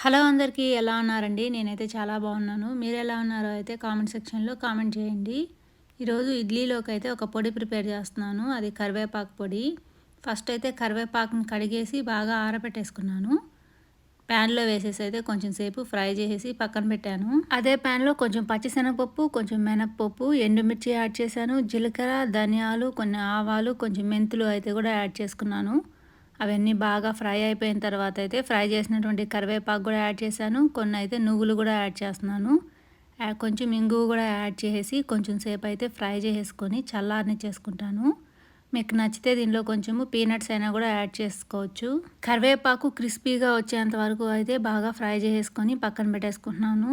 Hello అందరికీ ఎలా ఉన్నారండి? నేనైతే చాలా బాగున్నాను. మీరు ఎలా ఉన్నారో అయితే కామెంట్ సెక్షన్లో కామెంట్ చేయండి. ఈరోజు ఇడ్లీలోకి అయితే ఒక పొడి ప్రిపేర్ చేస్తున్నాను. అది కరివేపాకు పొడి. ఫస్ట్ అయితే కరివేపాకుని కడిగేసి బాగా ఆరబెట్టేసుకున్నాను. ప్యాన్లో వేసేసి అయితే కొంచెం సేపు ఫ్రై చేసేసి పక్కన పెట్టాను. అదే ప్యాన్లో కొంచెం పచ్చిశనగపప్పు కొంచెం మినప్పప్పు ఎండుమిర్చి యాడ్ చేశాను. జీలకర్ర ధనియాలు కొన్ని ఆవాలు కొంచెం మెంతులు అయితే కూడా యాడ్ చేసుకున్నాను. అవన్నీ బాగా ఫ్రై అయిపోయిన తర్వాత అయితే ఫ్రై చేసినటువంటి కరివేపాకు కూడా యాడ్ చేశాను. కొన్ని అయితే నువ్వులు కూడా యాడ్ చేస్తున్నాను. కొంచెం ఇంగు కూడా యాడ్ చేసి కొంచెం సేపు అయితే ఫ్రై చేసేసుకొని చల్లారని చేసుకుంటాను. మీకు నచ్చితే దీనిలో కొంచెము పీనట్స్ అయినా కూడా యాడ్ చేసుకోవచ్చు. కరివేపాకు క్రిస్పీగా వచ్చేంత వరకు అయితే బాగా ఫ్రై చేసేసుకొని పక్కన పెట్టేసుకుంటున్నాను.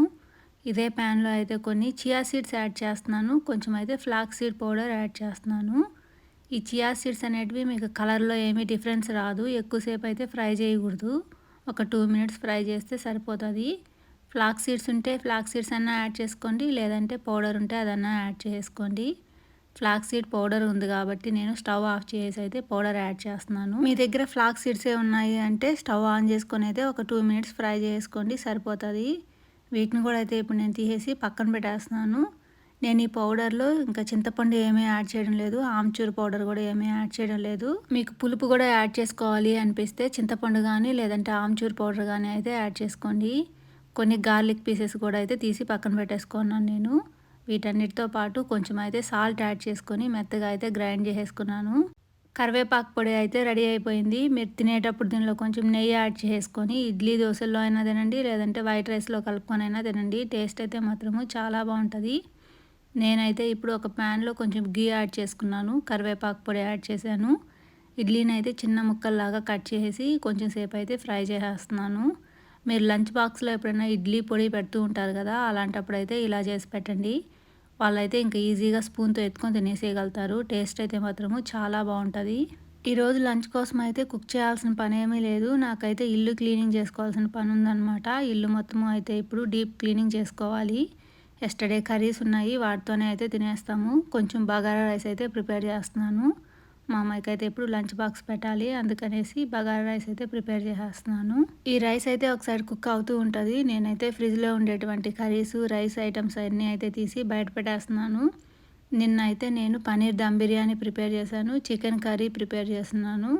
ఇదే ప్యాన్లో అయితే కొన్ని చియా సీడ్స్ యాడ్ చేస్తున్నాను. కొంచెం అయితే ఫ్లాక్ సీడ్ పౌడర్ యాడ్ చేస్తున్నాను. ఈ చియా సీడ్స్ అనేటివి మీకు కలర్లో ఏమీ డిఫరెన్స్ రాదు. ఎక్కువసేపు అయితే ఫ్రై చేయకూడదు. ఒక టూ మినిట్స్ ఫ్రై చేస్తే సరిపోతుంది. ఫ్లాక్ సీడ్స్ ఉంటే ఫ్లాక్ సీడ్స్ అన్నా యాడ్ చేసుకోండి. లేదంటే పౌడర్ ఉంటే అదన్నా యాడ్ చేసుకోండి. ఫ్లాక్ సీడ్ పౌడర్ ఉంది కాబట్టి నేను స్టవ్ ఆఫ్ చేసి అయితే పౌడర్ యాడ్ చేస్తున్నాను. మీ దగ్గర ఫ్లాక్ సీడ్సే ఉన్నాయి అంటే స్టవ్ ఆన్ చేసుకొని అయితే ఒక టూ మినిట్స్ ఫ్రై చేసుకోండి. సరిపోతుంది. వీటిని కూడా అయితే ఇప్పుడు నేను తీసేసి పక్కన పెట్టేస్తున్నాను. నేను ఈ పౌడర్లో ఇంకా చింతపండు ఏమీ యాడ్ చేయడం లేదు ఆమ్చూర్ పౌడర్ కూడా ఏమీ యాడ్ చేయడం లేదు. మీకు పులుపు కూడా యాడ్ చేసుకోవాలి అనిపిస్తే చింతపండు కానీ లేదంటే ఆమ్చూర్ పౌడర్ కానీ అయితే యాడ్ చేసుకోండి. కొన్ని గార్లిక్ పీసెస్ కూడా అయితే తీసి పక్కన పెట్టేసుకున్నాను నేను. వీటన్నిటితో పాటు కొంచెం అయితే సాల్ట్ యాడ్ చేసుకొని మెత్తగా అయితే గ్రైండ్ చేసేసుకున్నాను. కరివేపాకు పొడి అయితే రెడీ అయిపోయింది. మీరు తినేటప్పుడు దీనిలో కొంచెం నెయ్యి యాడ్ చేసుకొని ఇడ్లీ దోశల్లో అయినా తినండి లేదంటే వైట్ రైస్లో కలుపుకొని అయినా తినండి. టేస్ట్ అయితే మాత్రము చాలా బాగుంటుంది. నేనైతే ఇప్పుడు ఒక ప్యాన్లో కొంచెం గీ యాడ్ చేసుకున్నాను కరివేపాకు పొడి యాడ్ చేశాను. ఇడ్లీని అయితే చిన్న ముక్కల్లాగా కట్ చేసి కొంచెం సేపు అయితే ఫ్రై చేసేస్తున్నాను. మీరు లంచ్ బాక్స్లో ఎప్పుడైనా ఇడ్లీ పొడి పెడుతూ ఉంటారు కదా అలాంటప్పుడు అయితే ఇలా చేసి పెట్టండి. వాళ్ళైతే ఇంకా ఈజీగా స్పూన్తో ఎత్తుకొని తినేసేయగలుగుతారు. టేస్ట్ అయితే మాత్రము చాలా బాగుంటుంది. ఈరోజు లంచ్ కోసం అయితే కుక్ చేయాల్సిన పని ఏమీ లేదు. నాకైతే ఇల్లు క్లీనింగ్ చేసుకోవాల్సిన పని ఉందన్నమాట ఇల్లు మొత్తము అయితే ఇప్పుడు డీప్ క్లీనింగ్ చేసుకోవాలి. ఎస్టర్డే కర్రీస్ ఉన్నాయి వాటితోనే అయితే తినేస్తాము. కొంచెం బగారా రైస్ అయితే ప్రిపేర్ చేస్తున్నాను. మా అమ్మాయికి అయితే ఇప్పుడు లంచ్ బాక్స్ పెట్టాలి అందుకనేసి బగారా రైస్ అయితే ప్రిపేర్ చేసేస్తున్నాను. ఈ రైస్ అయితే ఒకసారి కుక్ అవుతూ ఉంటుంది. నేనైతే ఫ్రిడ్జ్లో ఉండేటువంటి కర్రీస్ రైస్ ఐటమ్స్ అన్నీ అయితే తీసి బయట పెట్టేస్తున్నాను. నిన్న అయితే నేను పనీర్ దమ్ బిర్యానీ ప్రిపేర్ చేశాను చికెన్ కర్రీ ప్రిపేర్ చేస్తున్నాను.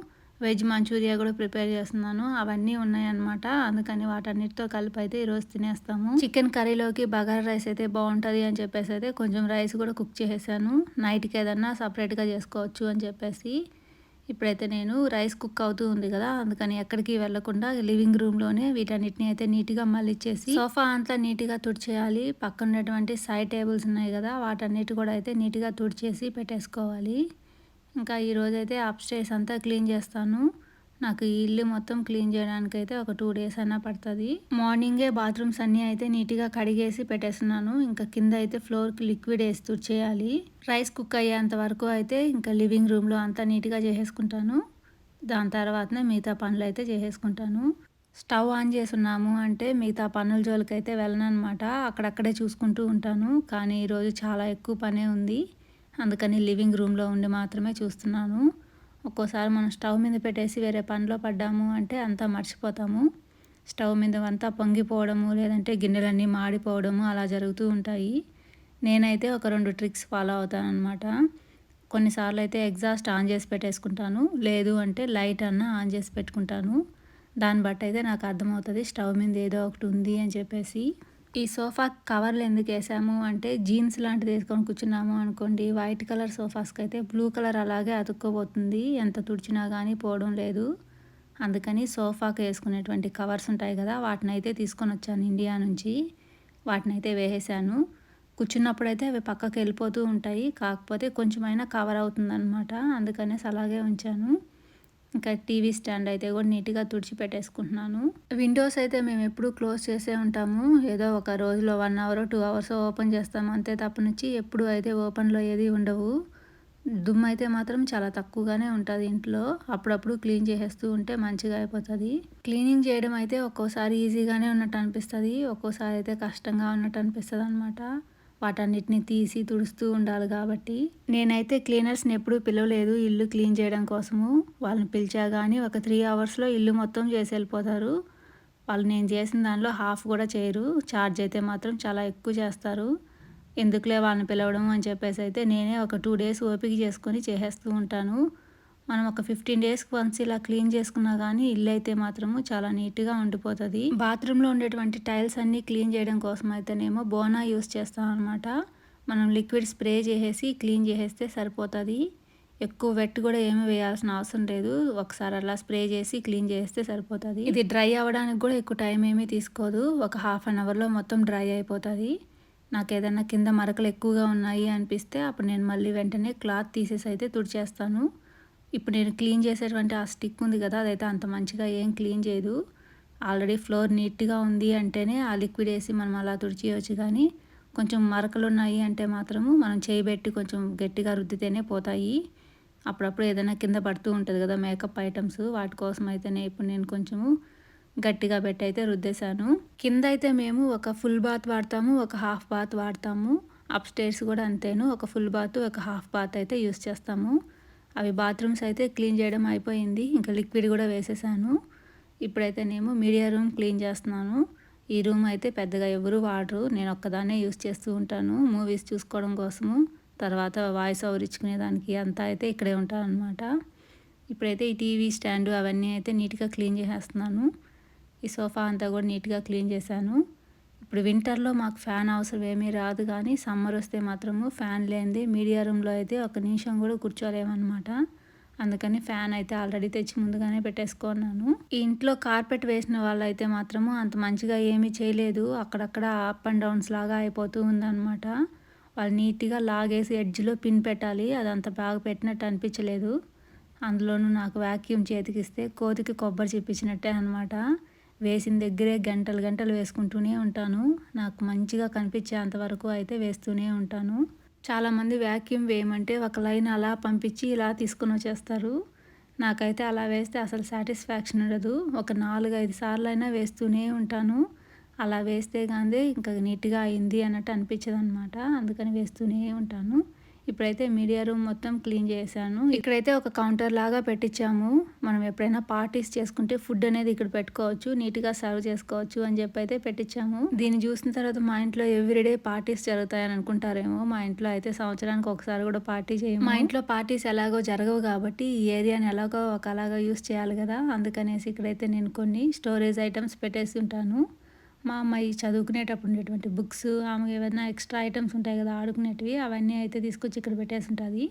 వెజ్ మంచూరియా కూడా ప్రిపేర్ చేస్తున్నాను. అవన్నీ ఉన్నాయన్నమాట. అందుకని వాటన్నిటితో కలిపి అయితే ఈరోజు తినేస్తాము. చికెన్ కర్రీలోకి బగారా రైస్ అయితే బాగుంటుంది అని చెప్పేసి అయితే కొంచెం రైస్ కూడా కుక్ చేసేసాను. నైట్కి ఏదన్నా సపరేట్గా చేసుకోవచ్చు అని చెప్పేసి ఇప్పుడైతే నేను రైస్ కుక్ అవుతూ ఉంది కదా అందుకని ఎక్కడికి వెళ్ళకుండా లివింగ్ రూమ్లోనే వీటన్నిటిని అయితే నీట్గా మళ్ళిచ్చేసి సోఫా అంతా నీట్గా తుడిచేయాలి. పక్కన ఉన్నటువంటి సైడ్ టేబుల్స్ ఉన్నాయి కదా వాటన్నిటి కూడా అయితే నీట్గా తుడిచేసి పెట్టేసుకోవాలి. ఇంకా ఈరోజు అయితే అప్ స్టేస్ అంతా క్లీన్ చేస్తాను. నాకు ఈ ఇల్లు మొత్తం క్లీన్ చేయడానికి అయితే ఒక టూ డేస్ అయినా పడుతుంది. మార్నింగే బాత్రూమ్స్ అన్నీ అయితే నీట్గా కడిగేసి పెట్టేస్తున్నాను. ఇంకా కింద అయితే ఫ్లోర్కి లిక్విడ్ వేసి చేయాలి. రైస్ కుక్ అయ్యేంత వరకు అయితే ఇంకా లివింగ్ రూమ్లో అంతా నీట్గా చేసేసుకుంటాను. దాని తర్వాతనే మిగతా పనులు అయితే చేసేసుకుంటాను. స్టవ్ ఆన్ చేస్తున్నాము అంటే మిగతా పనుల జోలికైతే వెళ్ళను అనమాట అక్కడక్కడే చూసుకుంటూ ఉంటాను. కానీ ఈరోజు చాలా ఎక్కువ పనే ఉంది. అందుకని లివింగ్ రూమ్లో ఉండి మాత్రమే చూస్తున్నాను. ఒక్కోసారి మనం స్టవ్ మీద పెట్టేసి వేరే పనిలో పడ్డాము అంటే అంతా మర్చిపోతాము. స్టవ్ మీద అంతా పొంగిపోవడము లేదంటే గిన్నెలన్నీ మాడిపోవడము అలా జరుగుతూ ఉంటాయి. నేనైతే ఒక రెండు ట్రిక్స్ ఫాలో అవుతాను అనమాట కొన్నిసార్లు అయితే ఎగ్జాస్ట్ ఆన్ చేసి పెట్టేసుకుంటాను లేదు అంటే లైట్ అన్న ఆన్ చేసి పెట్టుకుంటాను. దాన్ని బట్టి అయితే నాకు అర్థమవుతుంది స్టవ్ మీద ఏదో ఒకటి ఉంది అని చెప్పేసి. ఈ సోఫా కవర్లు ఎందుకు వేసాము అంటే జీన్స్ లాంటిది వేసుకొని కూర్చున్నాము అనుకోండి. వైట్ కలర్ సోఫాస్కి అయితే బ్లూ కలర్ అలాగే అతుక్కోబోతుంది. ఎంత తుడిచినా కానీ పోవడం లేదు. అందుకని సోఫాకి వేసుకునేటువంటి కవర్స్ ఉంటాయి కదా వాటిని అయితే తీసుకొని వచ్చాను ఇండియా నుంచి. వాటిని అయితే వేసేసాను. కూర్చున్నప్పుడైతే అవి పక్కకి వెళ్ళిపోతూ ఉంటాయి. కాకపోతే కొంచెమైనా కవర్ అవుతుందన్నమాట. అందుకనేసి అలాగే ఉంచాను. ఇంకా టీవీ స్టాండ్ అయితే కూడా నీట్గా తుడిచి పెట్టేసుకుంటున్నాను. విండోస్ అయితే మేము ఎప్పుడు క్లోజ్ చేసే ఉంటాము. ఏదో ఒక రోజులో one hour two hours open చేస్తాము. అంతే తప్పనుంచి ఎప్పుడు అయితే ఓపెన్లో ఏది ఉండవు. దుమ్ము అయితే మాత్రం చాలా తక్కువగానే ఉంటుంది ఇంట్లో. అప్పుడప్పుడు క్లీన్ చేసేస్తూ ఉంటే మంచిగా అయిపోతుంది. క్లీనింగ్ చేయడం అయితే ఒక్కోసారి ఈజీగానే ఉన్నట్టు అనిపిస్తుంది. ఒక్కోసారి అయితే కష్టంగా ఉన్నట్టు అనిపిస్తుంది అనమాట వాటన్నిటిని తీసి తుడుస్తూ ఉండాలి కాబట్టి. నేనైతే క్లీనర్స్ని ఎప్పుడూ పిలవలేదు ఇల్లు క్లీన్ చేయడం కోసము. వాళ్ళని పిలిచా కానీ ఒక త్రీ అవర్స్లో ఇల్లు మొత్తం చేసి వెళ్ళిపోతారు. వాళ్ళు నేను చేసిన దానిలో హాఫ్ కూడా చేయరు. ఛార్జ్ అయితే మాత్రం చాలా ఎక్కువ చేస్తారు. ఎందుకులే వాళ్ళని పిలవడం అని చెప్పేసి అయితే నేనే ఒక టూ డేస్ ఓపిక చేసుకొని చేసేస్తూ ఉంటాను. మనం ఒక ఫిఫ్టీన్ డేస్కి వన్స్ ఇలా క్లీన్ చేసుకున్నా కానీ ఇల్లు అయితే మాత్రము చాలా నీట్గా ఉండిపోతుంది. బాత్రూంలో ఉండేటువంటి టైల్స్ అన్నీ క్లీన్ చేయడం కోసం అయితేనేమో బోనా యూస్ చేస్తాం అనమాట మనం లిక్విడ్ స్ప్రే చేసేసి క్లీన్ చేసేస్తే సరిపోతుంది. ఎక్కువ వెట్ కూడా ఏమీ వేయాల్సిన అవసరం లేదు. ఒకసారి అలా స్ప్రే చేసి క్లీన్ చేస్తే సరిపోతుంది. ఇది డ్రై అవ్వడానికి కూడా ఎక్కువ టైం ఏమీ తీసుకోదు. ఒక హాఫ్ అన్ అవర్లో మొత్తం డ్రై అయిపోతుంది. నాకు ఏదైనా కింద మరకలు ఎక్కువగా ఉన్నాయి అనిపిస్తే అప్పుడు నేను మళ్ళీ వెంటనే క్లాత్ తీసేసి అయితే తుడిచేస్తాను. ఇప్పుడు నేను క్లీన్ చేసేటువంటి ఆ స్టిక్ ఉంది కదా అదైతే అంత మంచిగా ఏం క్లీన్ చేయదు. ఆల్రెడీ ఫ్లోర్ నీట్గా ఉంది అంటేనే ఆ లిక్విడ్ వేసి మనం అలా తుడిచేయవచ్చు కానీ కొంచెం మరకలు ఉన్నాయి అంటే మాత్రము మనం చేయబెట్టి కొంచెం గట్టిగా రుద్దితేనే పోతాయి. అప్పుడప్పుడు ఏదైనా కింద పడుతూ ఉంటుంది కదా మేకప్ ఐటమ్స్ వాటి కోసం అయితేనే ఇప్పుడు నేను కొంచెము గట్టిగా పెట్టి అయితే రుద్దేశాను. కింద అయితే మేము ఒక ఫుల్ బాత్ వాడతాము ఒక హాఫ్ బాత్ వాడతాము. అప్ స్టేర్స్ కూడా అంతేను ఒక ఫుల్ బాత్ ఒక హాఫ్ బాత్ అయితే యూస్ చేస్తాము. అవి బాత్రూమ్స్ అయితే క్లీన్ చేయడం అయిపోయింది. ఇంకా లిక్విడ్ కూడా వేసేసాను. ఇప్పుడైతే నేను మీడియా రూమ్ క్లీన్ చేస్తున్నాను. ఈ రూమ్ అయితే పెద్దగా ఎవరు వాడరు. నేను ఒక్కదాన్నే యూస్ చేస్తూ ఉంటాను. మూవీస్ చూసుకోవడం కోసము. తర్వాత వాయిస్ ఓవర్ ఇచ్చుకునేదానికి అంతా అయితే ఇక్కడే ఉంటాను అనమాట ఇప్పుడైతే ఈ టీవీ స్టాండ్ అవన్నీ అయితే నీట్గా క్లీన్ చేసేస్తున్నాను. ఈ సోఫా అంతా కూడా నీట్గా క్లీన్ చేశాను. ఇప్పుడు వింటర్లో మాకు ఫ్యాన్ అవసరం ఏమీ రాదు కానీ సమ్మర్ వస్తే మాత్రము ఫ్యాన్ లేనిది మీడియా రూమ్లో అయితే ఒక నిమిషం కూడా కూర్చోలేమన్నమాట. అందుకని ఫ్యాన్ అయితే ఆల్రెడీ తెచ్చి ముందుగానే పెట్టేసుకున్నాను. ఈ ఇంట్లో కార్పెట్ వేసిన వాళ్ళు అయితే మాత్రము అంత మంచిగా ఏమీ చేయలేదు. అక్కడక్కడ అప్ అండ్ డౌన్స్ లాగా అయిపోతూ ఉందన్నమాట. వాళ్ళు నీట్గా లాగేసి ఎడ్జ్లో పిన్ పెట్టాలి. అదంత బాగా పెట్టినట్టు అనిపించలేదు. అందులోనూ నాకు వ్యాక్యూమ్ చేతికిస్తే కోతికి కొబ్బరి చెప్పించినట్టే అనమాట వేసిన దగ్గరే గంటలు గంటలు వేసుకుంటూనే ఉంటాను. నాకు మంచిగా కనిపించేంత వరకు అయితే వేస్తూనే ఉంటాను. చాలామంది వ్యాక్యూమ్ వేయమంటే ఒక లైన్ అలా పంపించి ఇలా తీసుకుని వచ్చేస్తారు. నాకైతే అలా వేస్తే అసలు సాటిస్ఫాక్షన్ ఉండదు. ఒక నాలుగు ఐదు సార్లు అయినా వేస్తూనే ఉంటాను. అలా వేస్తే కానీ ఇంకా నీట్గా అయింది అన్నట్టు అనిపించదు అనమాట అందుకని వేస్తూనే ఉంటాను. ఇప్పుడైతే మీడియా రూమ్ మొత్తం క్లీన్ చేశాను. ఇక్కడైతే ఒక కౌంటర్ లాగా పెట్టించాము. మనం ఎప్పుడైనా పార్టీస్ చేసుకుంటే ఫుడ్ అనేది ఇక్కడ పెట్టుకోవచ్చు నీట్గా సర్వ్ చేసుకోవచ్చు అని చెప్పి అయితే పెట్టించాము. దీన్ని చూసిన తర్వాత మా ఇంట్లో ఎవ్రీడే పార్టీస్ జరుగుతాయని అనుకుంటారేమో. మా ఇంట్లో అయితే సంవత్సరానికి ఒకసారి కూడా పార్టీ చేయము. మా ఇంట్లో పార్టీస్ ఎలాగో జరగవు కాబట్టి ఈ ఏరియాని ఎలాగో ఒకలాగా యూస్ చేయాలి కదా. అందుకనేసి ఇక్కడైతే నేను కొన్ని స్టోరేజ్ ఐటమ్స్ పెట్టేసి ఉంటాను. మా అమ్మాయి చదువుకునేటప్పుడు ఉండేటువంటి బుక్స్ ఆమె ఏమైనా ఎక్స్ట్రా ఐటమ్స్ ఉంటాయి కదా ఆడుకునేటివి అవన్నీ అయితే తీసుకొచ్చి ఇక్కడ పెట్టేసి ఉంటుంది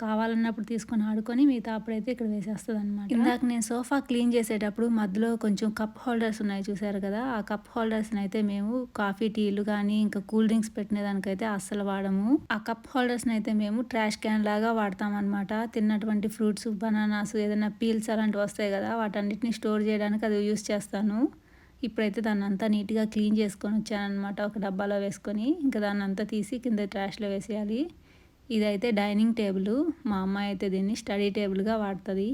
కావాలన్నప్పుడు తీసుకొని ఆడుకొని మిగతా అప్పుడైతే ఇక్కడ వేసేస్తుంది అనమాట ఇందాక నేను సోఫా క్లీన్ చేసేటప్పుడు మధ్యలో కొంచెం కప్ హోల్డర్స్ ఉన్నాయి చూసారు కదా ఆ కప్ హోల్డర్స్ని అయితే మేము కాఫీ టీలు కానీ ఇంకా కూల్ డ్రింక్స్ పెట్టినదానికైతే అస్సలు వాడము. ఆ కప్ హోల్డర్స్ని అయితే మేము ట్రాష్ క్యాన్ లాగా వాడతాం అనమాట తిన్నటువంటి ఫ్రూట్స్ బనానాస్ ఏదైనా పీల్స్ అలాంటివి వస్తాయి కదా వాటన్నిటిని స్టోర్ చేయడానికి అది యూస్ చేస్తాను. ఇప్పుడైతే దాన్ని అంతా నీట్గా క్లీన్ చేసుకొని వచ్చానమాట ఒక డబ్బాలో వేసుకొని ఇంకా దాన్ని అంతా తీసి కింద ట్రాష్లో వేసేయాలి. ఇదైతే డైనింగ్ టేబుల్. మా అమ్మాయి అయితే దీన్ని స్టడీ టేబుల్గా వాడుతుంది.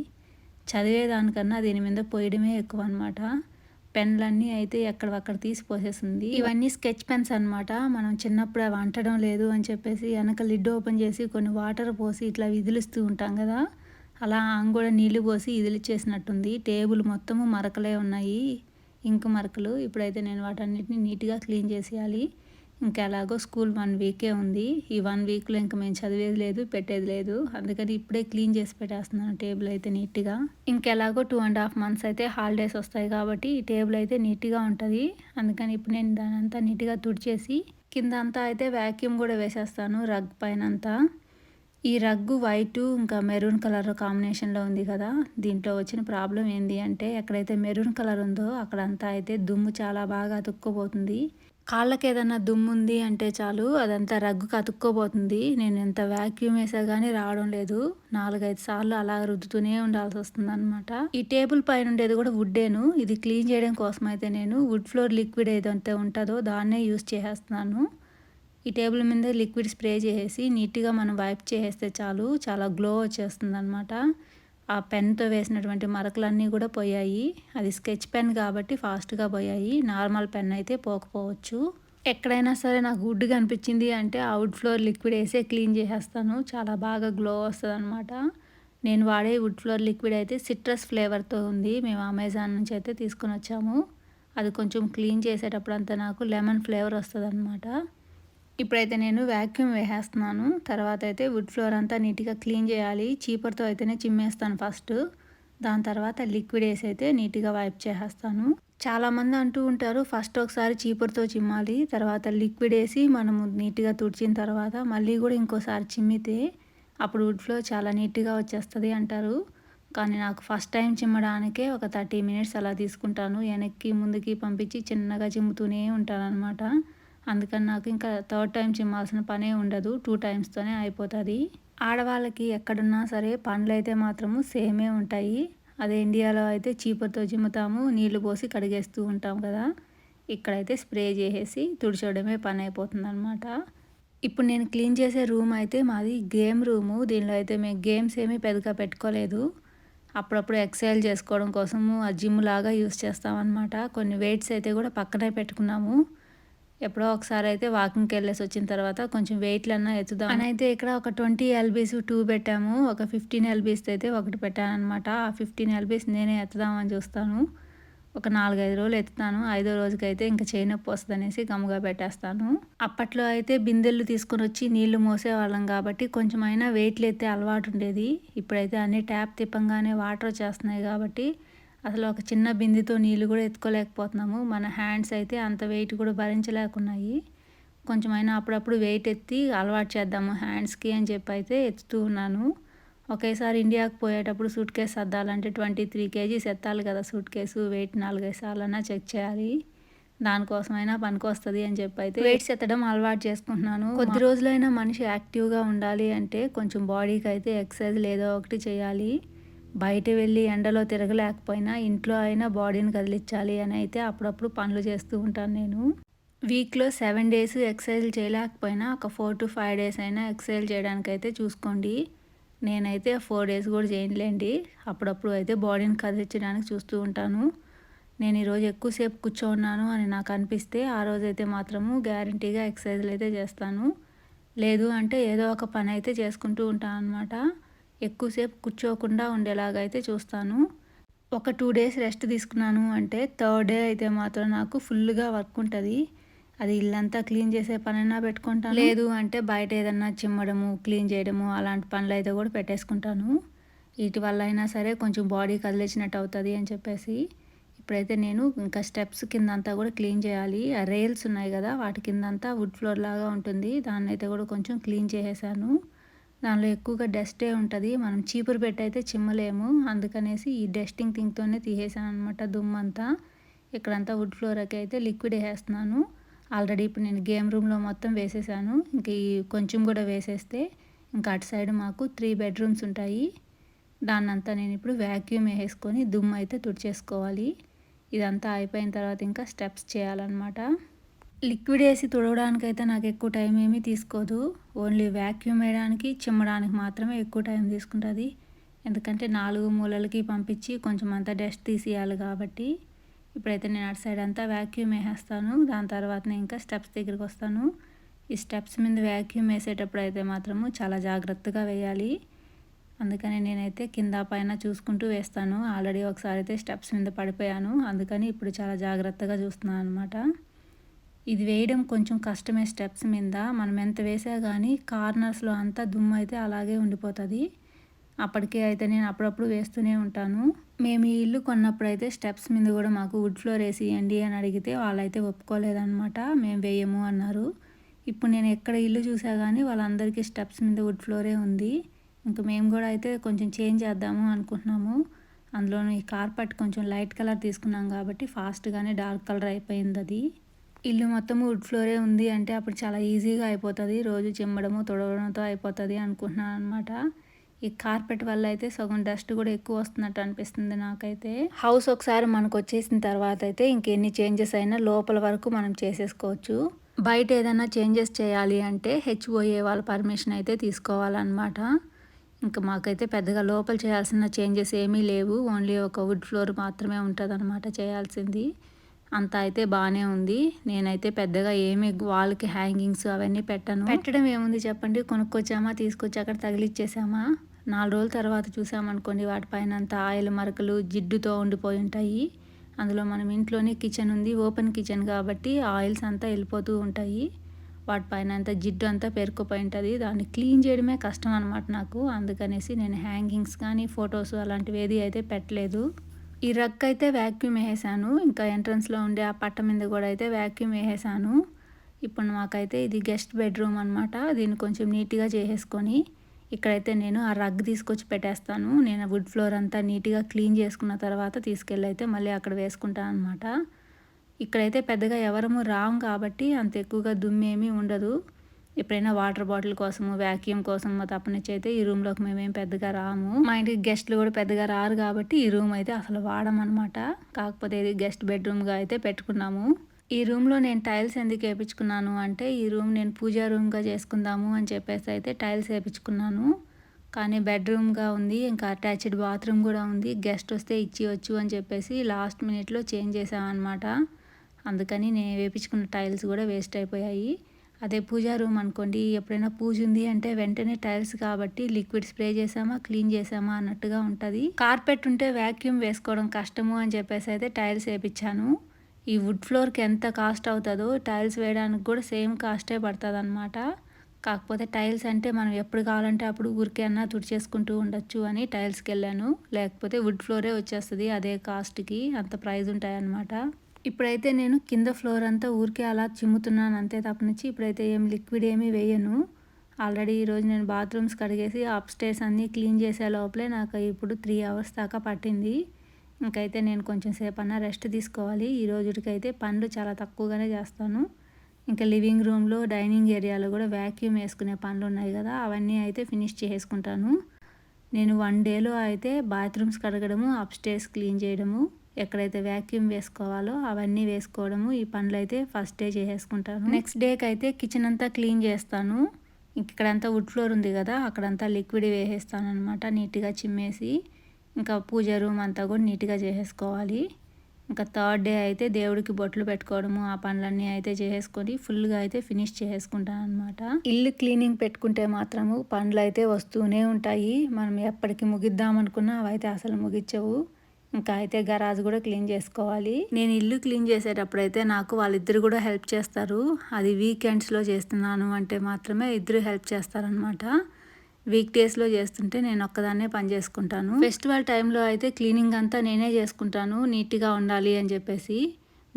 చదివేదానికన్నా దీని మీద పోయడమే ఎక్కువ అనమాట పెన్లన్నీ అయితే ఎక్కడక్కడ తీసి పోసేసింది. ఇవన్నీ స్కెచ్ పెన్స్ అనమాట మనం చిన్నప్పుడు అవి అంటడం లేదు అని చెప్పేసి వెనక లిడ్ ఓపెన్ చేసి కొన్ని వాటర్ పోసి ఇట్లా విదిలిస్తూ ఉంటాం కదా. అలా కూడా నీళ్ళు పోసి ఇదిలిచ్చేసినట్టుంది టేబుల్ మొత్తము మరకలే ఉన్నాయి. ఇంకు మరకలు. ఇప్పుడైతే నేను వాటన్నిటిని నీట్గా క్లీన్ చేసేయాలి. ఇంకా ఎలాగో స్కూల్ వన్ వీకే ఉంది. ఈ వన్ వీక్లో ఇంకా మేము చదివేది లేదు పెట్టేది లేదు. అందుకని ఇప్పుడే క్లీన్ చేసి పెట్టేస్తున్నాను టేబుల్ అయితే నీట్గా. ఇంకెలాగో టూ అండ్ హాఫ్ మంత్స్ అయితే హాలిడేస్ వస్తాయి కాబట్టి ఈ టేబుల్ అయితే నీట్గా ఉంటుంది. అందుకని ఇప్పుడు నేను దాని అంతా నీట్గా తుడిచేసి కింద అంతా అయితే వ్యాక్యూమ్ కూడా వేసేస్తాను రగ్ పైన అంతా ఈ రగ్గు వైటు ఇంకా మెరూన్ కలర్ కాంబినేషన్లో ఉంది కదా. దీంట్లో వచ్చిన ప్రాబ్లం ఏంటి అంటే ఎక్కడైతే మెరూన్ కలర్ ఉందో అక్కడంతా అయితే దుమ్ము చాలా బాగా అతుక్కోబోతుంది. కాళ్ళకి ఏదన్నా దుమ్ము ఉంది అంటే చాలు అదంతా రగ్గుకి అతుక్కోబోతుంది. నేను ఎంత వ్యాక్యూమ్ వేసా కానీ రావడం లేదు. నాలుగైదు సార్లు అలా రుద్దుతూనే ఉండాల్సి వస్తుంది అనమాట ఈ టేబుల్ పైన ఉండేది కూడా వుడ్డేను. ఇది క్లీన్ చేయడం కోసం అయితే నేను వుడ్ ఫ్లోర్ లిక్విడ్ ఏదైతే ఉంటుందో దాన్నే యూస్ చేసేస్తున్నాను. ఈ టేబుల్ మీద లిక్విడ్ స్ప్రే చేసేసి నీట్గా మనం వైప్ చేసేస్తే చాలు చాలా గ్లో వచ్చేస్తుంది అనమాట ఆ పెన్తో వేసినటువంటి మరకలన్నీ కూడా పోయాయి. అది స్కెచ్ పెన్ కాబట్టి ఫాస్ట్గా పోయాయి. నార్మల్ పెన్ అయితే పోకపోవచ్చు. ఎక్కడైనా సరే నాకు వుడ్ కనిపించింది అంటే అవుట్ ఫ్లోర్ లిక్విడ్ వేసే క్లీన్ చేసేస్తాను. చాలా బాగా గ్లో వస్తుంది అనమాట నేను వాడే వుడ్ ఫ్లోర్ లిక్విడ్ అయితే సిట్రస్ ఫ్లేవర్తో ఉంది. మేము అమెజాన్ నుంచి అయితే తీసుకొని వచ్చాము. అది కొంచెం క్లీన్ చేసేటప్పుడు అంతా నాకు లెమన్ ఫ్లేవర్ వస్తుంది అనమాట ఇప్పుడైతే నేను వ్యాక్యూమ్ వేసేస్తున్నాను. తర్వాత అయితే వుడ్ ఫ్లోర్ అంతా నీట్గా క్లీన్ చేయాలి. చీపర్తో అయితేనే చిమ్మేస్తాను ఫస్ట్ దాని తర్వాత లిక్విడ్ వేసి అయితే నీట్గా వైప్ చేసేస్తాను. చాలామంది అంటూ ఉంటారు ఫస్ట్ ఒకసారి చీపర్తో చిమ్మాలి తర్వాత లిక్విడ్ వేసి మనము నీట్గా తుడిచిన తర్వాత మళ్ళీ కూడా ఇంకోసారి చిమ్మితే అప్పుడు వుడ్ ఫ్లోర్ చాలా నీట్గా వచ్చేస్తుంది అంటారు. కానీ నాకు ఫస్ట్ టైం చిమ్మడానికే ఒక థర్టీ మినిట్స్ అలా తీసుకుంటాను. వెనక్కి ముందుకి పంపించి చిన్నగా చిమ్ముతూనే ఉంటాను అనమాట అందుకని నాకు ఇంకా థర్డ్ టైం చిమ్మాల్సిన పనే ఉండదు. టూ టైమ్స్తోనే అయిపోతుంది. ఆడవాళ్ళకి ఎక్కడున్నా సరే పండ్లు అయితే మాత్రము సేమే ఉంటాయి. అదే ఇండియాలో అయితే చీపర్తో చిమ్ముతాము నీళ్ళు పోసి కడిగేస్తూ ఉంటాం కదా. ఇక్కడైతే స్ప్రే చేసేసి తుడిచోవడమే పని అయిపోతుంది అనమాట ఇప్పుడు నేను క్లీన్ చేసే రూమ్ అయితే మాది గేమ్ రూము. దీనిలో అయితే మేము గేమ్స్ ఏమీ పెద్దగా పెట్టుకోలేదు. అప్పుడప్పుడు ఎక్సైజ్ చేసుకోవడం కోసము ఆ జిమ్ లాగా యూస్ చేస్తామన్నమాట. కొన్ని వెయిట్స్ అయితే కూడా పక్కనే పెట్టుకున్నాము. ఎప్పుడో ఒకసారి అయితే వాకింగ్కి వెళ్ళేసి వచ్చిన తర్వాత కొంచెం వెయిట్లన్నా ఎత్తుదాం. అని అయితే ఇక్కడ ఒక ట్వంటీ ఎల్బీస్ టూ పెట్టాము. ఒక ఫిఫ్టీన్ ఎల్బీస్ అయితే ఒకటి పెట్టాను అనమాట ఆ ఫిఫ్టీన్ ఎల్బీస్ నేనే ఎత్తుదామని చూస్తాను. ఒక నాలుగైదు రోజులు ఎత్తుతాను. ఐదో రోజుకైతే ఇంకా చేయి నొప్పి వస్తుంది అనేసి గమ్ముగా పెట్టేస్తాను. అప్పట్లో అయితే బిందెలు తీసుకొని వచ్చి నీళ్ళు మోసేవాళ్ళం కాబట్టి కొంచెమైనా వెయిట్లు ఎత్తే అలవాటు ఉండేది. ఇప్పుడైతే అన్ని ట్యాప్ తిప్పంగానే వాటర్ వచ్చేస్తున్నాయి కాబట్టి అసలు ఒక చిన్న బిందెతో నీళ్ళు కూడా ఎత్తుకోలేకపోతున్నాము. మన హ్యాండ్స్ అయితే అంత వెయిట్ కూడా భరించలేకున్నాయి. కొంచెమైనా అప్పుడప్పుడు వెయిట్ ఎత్తి అలవాటు చేద్దాము హ్యాండ్స్కి అని చెప్పి అయితే ఎత్తుతూ ఉన్నాను. ఒకేసారి ఇండియాకి పోయేటప్పుడు సూట్ కేసు సర్దాలంటే ట్వంటీ త్రీ కేజీస్ ఎత్తాలి కదా సూట్ కేసు వెయిట్ నాలుగైదు సార్లన్నా చెక్ చేయాలి. దానికోసమైనా పనికొస్తుంది అని చెప్పి అయితే వెయిట్స్ ఎత్తడం అలవాటు చేసుకుంటున్నాను. కొద్ది రోజులైనా మనిషి యాక్టివ్గా ఉండాలి అంటే కొంచెం బాడీకి అయితే ఎక్సర్సైజ్ లేదో ఒకటి చేయాలి. బయట వెళ్ళి ఎండలో తిరగలేకపోయినా ఇంట్లో అయినా బాడీని కదిలించాలి అని అయితే అప్పుడప్పుడు పనులు చేస్తూ ఉంటాను నేను. వీక్లో సెవెన్ డేస్ ఎక్సర్సైజ్ చేయలేకపోయినా ఒక ఫోర్ టు ఫైవ్ డేస్ అయినా ఎక్సర్సైజ్ చేయడానికి అయితే చూసుకోండి. నేనైతే ఫోర్ డేస్ కూడా చేయలేండి అప్పుడప్పుడు అయితే బాడీని కదిలించడానికి చూస్తూ ఉంటాను. నేను ఈరోజు ఎక్కువసేపు కూర్చోన్నాను అని నాకు అనిపిస్తే ఆ రోజైతే మాత్రము గ్యారంటీగా ఎక్సర్సైజ్లు అయితే చేస్తాను. లేదు అంటే ఏదో ఒక పని అయితే చేసుకుంటూ ఉంటాను అనమాట ఎక్కువసేపు కూర్చోకుండా ఉండేలాగా అయితే చూస్తాను. ఒక టూ డేస్ రెస్ట్ తీసుకున్నాను అంటే థర్డ్ డే అయితే మాత్రం నాకు ఫుల్గా వర్క్ ఉంటుంది. అది ఇల్లంతా క్లీన్ చేసే పనైనా పెట్టుకుంటాను. లేదు అంటే బయట ఏదన్నా చిమ్మడము క్లీన్ చేయడము అలాంటి పనులు అయితే కూడా పెట్టేసుకుంటాను. వీటి వల్ల అయినా సరే కొంచెం బాడీ కదిలించినట్టు అవుతుంది అని చెప్పేసి ఇప్పుడైతే నేను ఇంకా స్టెప్స్ కింద అంతా కూడా క్లీన్ చేయాలి. ఆ రేల్స్ ఉన్నాయి కదా వాటి కింద అంతా వుడ్ ఫ్లోర్ లాగా ఉంటుంది. దాన్ని అయితే కూడా కొంచెం క్లీన్ చేసేసాను. దానిలో ఎక్కువగా డస్టే ఉంటుంది. మనం చీపురు పెట్టయితే చిమ్మలేము. అందుకనేసి ఈ డస్టింగ్ థింగ్తోనే తీసేసాను అనమాట దుమ్మంతా. ఇక్కడంతా వుడ్ ఫ్లోర్కి అయితే లిక్విడ్ వేసేస్తున్నాను ఆల్రెడీ ఇప్పుడు నేను గేమ్ రూమ్లో మొత్తం వేసేసాను. ఇంక ఈ కొంచెం కూడా వేసేస్తే ఇంకా అటు సైడ్ మాకు త్రీ బెడ్రూమ్స్ ఉంటాయి. దాన్నంతా నేను ఇప్పుడు వ్యాక్యూమ్ వేసుకొని దుమ్ము అయితే తుడిచేసుకోవాలి. ఇదంతా అయిపోయిన తర్వాత ఇంకా స్టెప్స్ చేయాలన్నమాట. లిక్విడ్ వేసి తుడవడానికైతే నాకు ఎక్కువ టైం ఏమీ తీసుకోదు. ఓన్లీ వ్యాక్యూమ్ వేయడానికి చిమ్మడానికి మాత్రమే ఎక్కువ టైం తీసుకుంటుంది. ఎందుకంటే నాలుగు మూలలకి పంపించి కొంచెం అంతా డస్ట్ తీసేయాలి కాబట్టి. ఇప్పుడైతే నేను అటు సైడ్ అంతా వ్యాక్యూమ్ వేసేస్తాను. దాని తర్వాత నేను ఇంకా స్టెప్స్ దగ్గరికి వస్తాను. ఈ స్టెప్స్ మీద వ్యాక్యూమ్ వేసేటప్పుడు అయితే మాత్రము చాలా జాగ్రత్తగా వేయాలి. అందుకని నేనైతే కింద పైన చూసుకుంటూ వేస్తాను. ఆల్రెడీ ఒకసారి అయితే స్టెప్స్ మీద పడిపోయాను. అందుకని ఇప్పుడు చాలా జాగ్రత్తగా చూస్తున్నాను అనమాట ఇది వేయడం కొంచెం కష్టమే స్టెప్స్ మీద. మనం ఎంత వేసా కానీ కార్నర్స్లో అంతా దుమ్ము అయితే అలాగే ఉండిపోతుంది. అప్పటికే అయితే నేను అప్పుడప్పుడు వేస్తూనే ఉంటాను. మేము ఈ ఇల్లు కొన్నప్పుడు అయితే స్టెప్స్ మీద కూడా మాకు వుడ్ ఫ్లోర్ వేసి ఇవ్వండి అని అడిగితే వాళ్ళైతే ఒప్పుకోలేదన్నమాట. మేము వేయము అన్నారు. ఇప్పుడు నేను ఎక్కడ ఇల్లు చూసా కానీ వాళ్ళందరికీ స్టెప్స్ మీద వుడ్ ఫ్లోరే ఉంది. ఇంకా మేము కూడా అయితే కొంచెం చేంజ్ చేద్దాము అనుకుంటున్నాము. అందులోనూ ఈ కార్పెట్ కొంచెం లైట్ కలర్ తీసుకున్నాం కాబట్టి ఫాస్ట్గానే డార్క్ కలర్ అయిపోయింది అది. ఇల్లు మొత్తం వుడ్ ఫ్లోరే ఉంది అంటే అప్పుడు చాలా ఈజీగా అయిపోతుంది. రోజు చిమ్మడము తొడవడంతో అయిపోతుంది అనుకుంటున్నాను అనమాట ఈ కార్పెట్ వల్ల అయితే సగం డస్ట్ కూడా ఎక్కువ వస్తున్నట్టు అనిపిస్తుంది నాకైతే. హౌస్ ఒకసారి మనకు వచ్చేసిన తర్వాత అయితే ఇంకెన్ని చేంజెస్ అయినా లోపల వరకు మనం చేసేసుకోవచ్చు. బయట ఏదైనా చేంజెస్ చేయాలి అంటే హెచ్ఓఏ వాళ్ళ పర్మిషన్ అయితే తీసుకోవాలన్నమాట. ఇంకా మాకైతే పెద్దగా లోపల చేయాల్సిన చేంజెస్ ఏమీ లేవు. ఓన్లీ ఒక వుడ్ ఫ్లోర్ మాత్రమే ఉంటుంది చేయాల్సింది. అంతా అయితే బాగానే ఉంది. నేనైతే పెద్దగా ఏమి వాళ్ళకి హ్యాంగింగ్స్ అవన్నీ పెట్టను. పెట్టడం ఏముంది చెప్పండి? కొనుక్కొచ్చామా? తీసుకొచ్చి అక్కడ తగిలిచ్చేసామా? నాలుగు రోజుల తర్వాత చూసామనుకోండి వాటిపైన అంతా ఆయిల్ మరకలు జిడ్డుతో ఉండిపోయి ఉంటాయి. అందులో మనం ఇంట్లోనే కిచెన్ ఉంది ఓపెన్ కిచెన్ కాబట్టి ఆయిల్స్ అంతా వెళ్ళిపోతూ ఉంటాయి. వాటిపైన అంతా జిడ్డు అంతా పేరుకుపోయి ఉంటుంది. దాన్ని క్లీన్ చేయడమే కష్టం అనమాట నాకు. అందుకనేసి నేను హ్యాంగింగ్స్ కానీ ఫొటోస్ అలాంటివి ఏది అయితే పెట్టలేదు. ఈ రక్ అయితే వ్యాక్యూమ్ వేసేసాను. ఇంకా ఎంట్రన్స్లో ఉండే ఆ పట్ట మీద కూడా అయితే వ్యాక్యూమ్ వేసేసాను. ఇప్పుడు మాకైతే ఇది గెస్ట్ బెడ్రూమ్ అనమాట దీన్ని కొంచెం నీట్గా చేసేసుకొని ఇక్కడైతే నేను ఆ రగ్ తీసుకొచ్చి పెట్టేస్తాను. నేను వుడ్ ఫ్లోర్ అంతా నీట్గా క్లీన్ చేసుకున్న తర్వాత తీసుకెళ్ళి అయితే మళ్ళీ అక్కడ వేసుకుంటాను అనమాట ఇక్కడైతే పెద్దగా ఎవరము రాము కాబట్టి అంత ఎక్కువగా దుమ్మేమీ ఉండదు. ఎప్పుడైనా వాటర్ బాటిల్ కోసము వ్యాక్యూమ్ కోసం తప్పనిచ్చి అయితే ఈ రూమ్లోకి మేమేం పెద్దగా రాము. మా ఇంటికి గెస్ట్లు కూడా పెద్దగా రారు కాబట్టి ఈ రూమ్ అయితే అసలు వాడమన్నమాట కాకపోతే ఇది గెస్ట్ బెడ్రూమ్గా అయితే పెట్టుకున్నాము. ఈ రూమ్లో నేను టైల్స్ ఎందుకు వేయించుకున్నాను అంటే ఈ రూమ్ నేను పూజా రూమ్గా చేసుకుందాము అని చెప్పేసి అయితే టైల్స్ వేయించుకున్నాను కానీ బెడ్రూమ్గా ఉంది ఇంకా అటాచ్డ్ బాత్రూమ్ కూడా ఉంది. గెస్ట్ వస్తే ఇచ్చివచ్చు అని చెప్పేసి లాస్ట్ మినిట్లో చేంజ్ చేసామన్నమాట. అందుకని నేను వేయించుకున్న టైల్స్ కూడా వేస్ట్ అయిపోయాయి. అదే పూజా రూమ్ అనుకోండి ఎప్పుడైనా పూజ ఉంది అంటే వెంటనే టైల్స్ కాబట్టి లిక్విడ్ స్ప్రే చేసామా క్లీన్ చేసామా అన్నట్టుగా ఉంటుంది. కార్పెట్ ఉంటే వ్యాక్యూమ్ వేసుకోవడం కష్టము అని చెప్పేసి అయితే టైల్స్ వేయించాను ఈ వుడ్ ఫ్లోర్కి ఎంత కాస్ట్ అవుతుందో టైల్స్ వేయడానికి కూడా సేమ్ కాస్టే పడుతుంది అనమాట కాకపోతే టైల్స్ అంటే మనం ఎప్పుడు కావాలంటే అప్పుడు ఊరికే అన్నా తుడిచేసుకుంటూ ఉండొచ్చు అని టైల్స్కి వెళ్ళాను. లేకపోతే వుడ్ ఫ్లోరే వచ్చేస్తుంది అదే కాస్ట్కి అంత ప్రైజ్ ఉంటాయన్నమాట. ఇప్పుడైతే నేను కింద ఫ్లోర్ అంతా ఊరికే అలా చిమ్ముతున్నాను అంతే తప్పనిచ్చి. ఇప్పుడైతే ఏం లిక్విడ్ ఏమీ వేయను. ఆల్రెడీ ఈరోజు నేను బాత్రూమ్స్ కడిగేసి అప్ స్టేర్స్ అన్నీ క్లీన్ చేసే లోపలే నాకు ఇప్పుడు త్రీ అవర్స్ దాకా పట్టింది. ఇంకైతే నేను కొంచెం సేపు అన్నా రెస్ట్ తీసుకోవాలి. ఈ రోజుకైతే పనులు చాలా తక్కువగానే చేస్తాను. ఇంకా లివింగ్ రూమ్లో డైనింగ్ ఏరియాలో కూడా వ్యాక్యూమ్ వేసుకునే పనులు ఉన్నాయి కదా అవన్నీ అయితే ఫినిష్ చేసుకుంటాను నేను వన్ డేలో అయితే బాత్రూమ్స్ కడగడము అప్ స్టేర్స్ క్లీన్ చేయడము. ఎక్కడైతే వ్యాక్యూమ్ వేసుకోవాలో అవన్నీ వేసుకోవడము ఈ పనులు అయితే ఫస్ట్ డే చేసేసుకుంటాను. నెక్స్ట్ డేకి అయితే కిచెన్ అంతా క్లీన్ చేస్తాను. ఇక్కడంతా వుడ్ ఫ్లోర్ ఉంది కదా అక్కడంతా లిక్విడ్ వేసేస్తాను అనమాట నీట్గా చిమ్మేసి. ఇంకా పూజ రూమ్ అంతా కూడా నీట్గా చేసేసుకోవాలి. ఇంకా థర్డ్ డే అయితే దేవుడికి బొట్లు పెట్టుకోవడము ఆ పనులన్నీ అయితే చేసేసుకొని ఫుల్గా అయితే ఫినిష్ చేసుకుంటాను అనమాట ఇల్లు క్లీనింగ్ పెట్టుకుంటే మాత్రము పనులు అయితే వస్తూనే ఉంటాయి. మనం ఎప్పటికి ముగిద్దాం అనుకున్నా అవి అయితే అసలు ముగించవు ఇంకా అయితే గరాజ్ కూడా క్లీన్ చేసుకోవాలి. నేను ఇల్లు క్లీన్ చేసేటప్పుడు అయితే నాకు వాళ్ళిద్దరు కూడా హెల్ప్ చేస్తారు. అది వీకెండ్స్లో చేస్తున్నాను అంటే మాత్రమే ఇద్దరు హెల్ప్ చేస్తారనమాట వీక్ డేస్లో చేస్తుంటే నేను ఒక్కదాన్నే పని చేసుకుంటాను. ఫెస్టివల్ టైంలో అయితే క్లీనింగ్ అంతా నేనే చేసుకుంటాను నీట్గా ఉండాలి అని చెప్పేసి.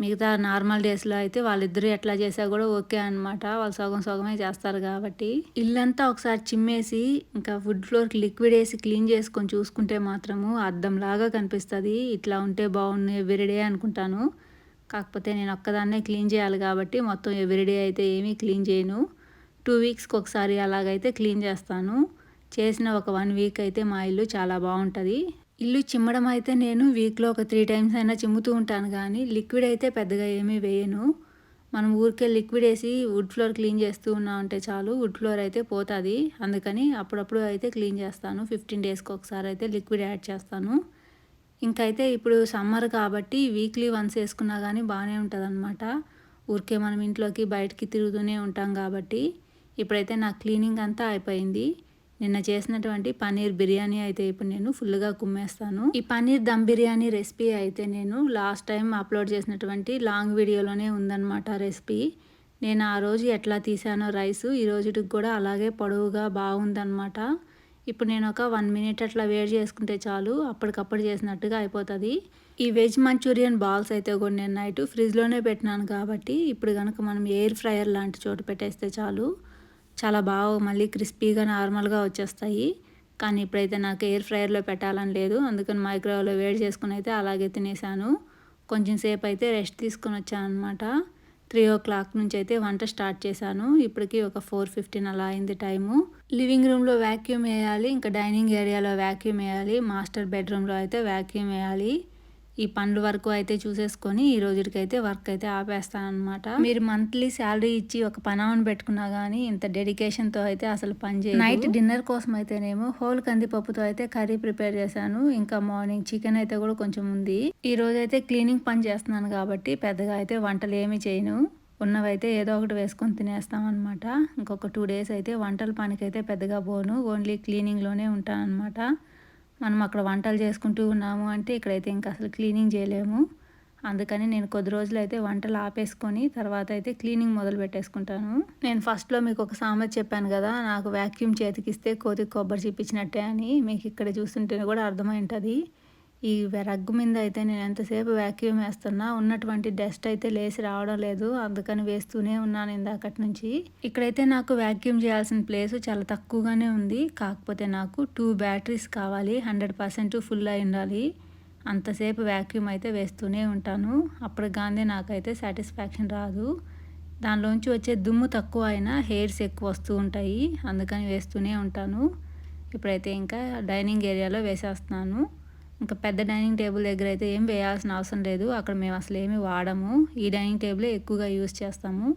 మిగతా నార్మల్ డేస్లో అయితే వాళ్ళిద్దరూ ఎట్లా చేసా కూడా ఓకే అనమాట వాళ్ళు సగం సగమే చేస్తారు కాబట్టి. ఇల్లంతా ఒకసారి చిమ్మేసి ఇంకా వుడ్ ఫ్లోర్కి లిక్విడ్ వేసి క్లీన్ చేసుకొని చూసుకుంటే మాత్రము అద్దంలాగా కనిపిస్తుంది. ఇట్లా ఉంటే బాగుంది ఎవ్రీడే అనుకుంటాను. కాకపోతే నేను ఒక్కదాన్నే క్లీన్ చేయాలి కాబట్టి మొత్తం ఎవ్రీడే అయితే ఏమీ క్లీన్ చేయను. టూ వీక్స్కి ఒకసారి అలాగైతే క్లీన్ చేస్తాను. చేసిన ఒక వన్ వీక్ అయితే మా ఇల్లు చాలా బాగుంటుంది. ఇల్లు చిమ్మడం అయితే నేను వీక్లో ఒక త్రీ టైమ్స్ అయినా చిమ్ముతూ ఉంటాను కానీ లిక్విడ్ అయితే పెద్దగా ఏమీ వేయను. మనం ఊరికే లిక్విడ్ వేసి వుడ్ ఫ్లోర్ క్లీన్ చేస్తూ ఉన్నామంటే చాలు వుడ్ ఫ్లోర్ అయితే పోతుంది. అందుకని అప్పుడప్పుడు అయితే క్లీన్ చేస్తాను. ఫిఫ్టీన్ డేస్కి ఒకసారి అయితే లిక్విడ్ యాడ్ చేస్తాను. ఇంకైతే ఇప్పుడు సమ్మర్ కాబట్టి వీక్లీ వన్స్ వేసుకున్నా కానీ బాగానే ఉంటుంది అనమాట ఊరికే మనం ఇంట్లోకి బయటికి తిరుగుతూనే ఉంటాం కాబట్టి ఇప్పుడైతే నా క్లీనింగ్ అంతా అయిపోయింది. నిన్న చేసినటువంటి పన్నీర్ బిర్యానీ అయితే ఇప్పుడు నేను ఫుల్గా కుమ్మేస్తాను. ఈ పన్నీర్ దమ్ బిర్యానీ రెసిపీ అయితే నేను లాస్ట్ టైం అప్లోడ్ చేసినటువంటి లాంగ్ వీడియోలోనే ఉందన్నమాట రెసిపీ. నేను ఆ రోజు ఎట్లా తీసానో రైస్ ఈ రోజుకి కూడా అలాగే పొడవుగా బాగుందన్నమాట. ఇప్పుడు నేను ఒక వన్ మినిట్ అట్లా వేడి చేసుకుంటే చాలు అప్పటికప్పుడు చేసినట్టుగా అయిపోతుంది. ఈ వెజ్ మంచూరియన్ బాల్స్ అయితే కూడా నేను నైట్ ఫ్రిడ్జ్లోనే పెట్టినాను కాబట్టి ఇప్పుడు కనుక మనం ఎయిర్ ఫ్రైయర్ లాంటి చోటు పెట్టేస్తే చాలు. చాలా బాగా మళ్ళీ క్రిస్పీగా నార్మల్గా వచ్చేస్తాయి. కానీ ఇప్పుడైతే నాకు ఎయిర్ ఫ్రైయర్లో పెట్టాలని లేదు. అందుకని మైక్రోవేవ్లో వేడి చేసుకుని అయితే అలాగే తినేసాను. కొంచెం సేపు అయితే రెస్ట్ తీసుకొని వచ్చాను అనమాట త్రీ ఓ క్లాక్ నుంచి అయితే వంట స్టార్ట్ చేశాను. ఇప్పటికి ఒక ఫోర్ ఫిఫ్టీన్ అలా అయింది టైము. లివింగ్ రూమ్లో వ్యాక్యూమ్ వేయాలి ఇంకా డైనింగ్ ఏరియాలో వ్యాక్యూమ్ వేయాలి మాస్టర్ బెడ్రూమ్లో అయితే వ్యాక్యూమ్ వేయాలి. ఈ పండ్ల వరకు అయితే చూసేసుకొని ఈ రోజుకైతే వర్క్ అయితే ఆపేస్తానమాట మీరు మంత్లీ శాలరీ ఇచ్చి ఒక పనామని పెట్టుకున్నా కానీ ఇంత డెడికేషన్తో అయితే అసలు పని చేయాలి నైట్ డిన్నర్ కోసం అయితేనేమో హోల్ కందిపప్పుతో అయితే కర్రీ ప్రిపేర్ చేశాను. ఇంకా మార్నింగ్ చికెన్ అయితే కూడా కొంచెం ఉంది. ఈ రోజు అయితే క్లీనింగ్ పని చేస్తున్నాను కాబట్టి పెద్దగా అయితే వంటలు ఏమి చేయను. ఉన్నవైతే ఏదో ఒకటి వేసుకొని తినేస్తాం అనమాట ఇంకొక టూ డేస్ అయితే వంటల పనికైతే పెద్దగా పోను. ఓన్లీ క్లీనింగ్లోనే ఉంటాను అనమాట మనం అక్కడ వంటలు చేసుకుంటూ ఉన్నాము అంటే ఇక్కడైతే ఇంకా అసలు క్లీనింగ్ చేయలేము. అందుకని నేను కొద్ది రోజులు అయితే వంటలు ఆపేసుకొని తర్వాత అయితే క్లీనింగ్ మొదలు పెట్టేసుకుంటాను. నేను ఫస్ట్లో మీకు ఒక సామెత చెప్పాను కదా నాకు వ్యాక్యూమ్ చేతికిస్తే కోతి కొబ్బరి చూపించినట్టే అని. మీకు ఇక్కడ చూస్తుంటే కూడా అర్థమై ఉంటుంది. ఈ రగ్గు మీద అయితే నేను ఎంతసేపు వ్యాక్యూమ్ వేస్తున్నా ఉన్నటువంటి డస్ట్ అయితే లేచి రావడం లేదు. అందుకని వేస్తూనే ఉన్నాను ఇందాకటి నుంచి. ఇక్కడైతే నాకు వ్యాక్యూమ్ చేయాల్సిన ప్లేస్ చాలా తక్కువగానే ఉంది. కాకపోతే నాకు టూ బ్యాటరీస్ కావాలి. హండ్రెడ్ పర్సెంట్ ఫుల్ అయి ఉండాలి. అంతసేపు వ్యాక్యూమ్ అయితే వేస్తూనే ఉంటాను. అప్పుడు నాకైతే సాటిస్ఫాక్షన్ రాదు. దానిలోంచి వచ్చే దుమ్ము తక్కువ అయినా హెయిర్స్ ఎక్కువ వస్తూ ఉంటాయి. అందుకని వేస్తూనే ఉంటాను. ఇప్పుడైతే ఇంకా డైనింగ్ ఏరియాలో వేసేస్తున్నాను. ఇంకా పెద్ద డైనింగ్ టేబుల్ దగ్గర అయితే ఏం వేయాల్సిన అవసరం లేదు. అక్కడ మేము అసలు ఏమి వాడము. ఈ డైనింగ్ టేబులే ఎక్కువగా యూజ్ చేస్తాము.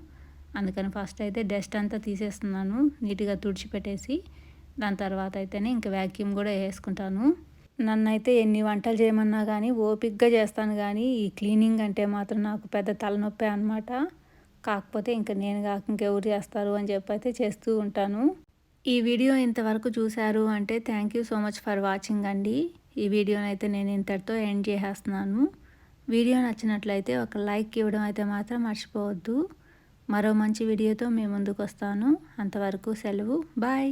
అందుకని ఫస్ట్ అయితే డస్ట్ అంతా తీసేస్తున్నాను. నీట్గా తుడిచిపెట్టేసి దాని తర్వాత అయితేనే ఇంకా వ్యాక్యూమ్ కూడా వేసుకుంటాను. నన్ను అయితే ఎన్ని వంటలు చేయమన్నా కానీ ఓపిక్గా చేస్తాను కానీ ఈ క్లీనింగ్ అంటే మాత్రం నాకు పెద్ద తలనొప్పి అనమాట కాకపోతే ఇంకా నేను కాక ఇంకెవరు చేస్తారు అని చెప్పి అయితే చేస్తూ ఉంటాను. ఈ వీడియో ఇంతవరకు చూశారు అంటే thank you so much for watching అండి. ఈ వీడియోని అయితే నేను ఇంతటితో ఎండ్ చేసేస్తున్నాను. వీడియో నచ్చినట్లయితే ఒక లైక్ ఇవ్వడం అయితే మాత్రం మర్చిపోవద్దు. మరో మంచి వీడియోతో మీ ముందుకు వస్తాను అంతవరకు సెలవు. బాయ్.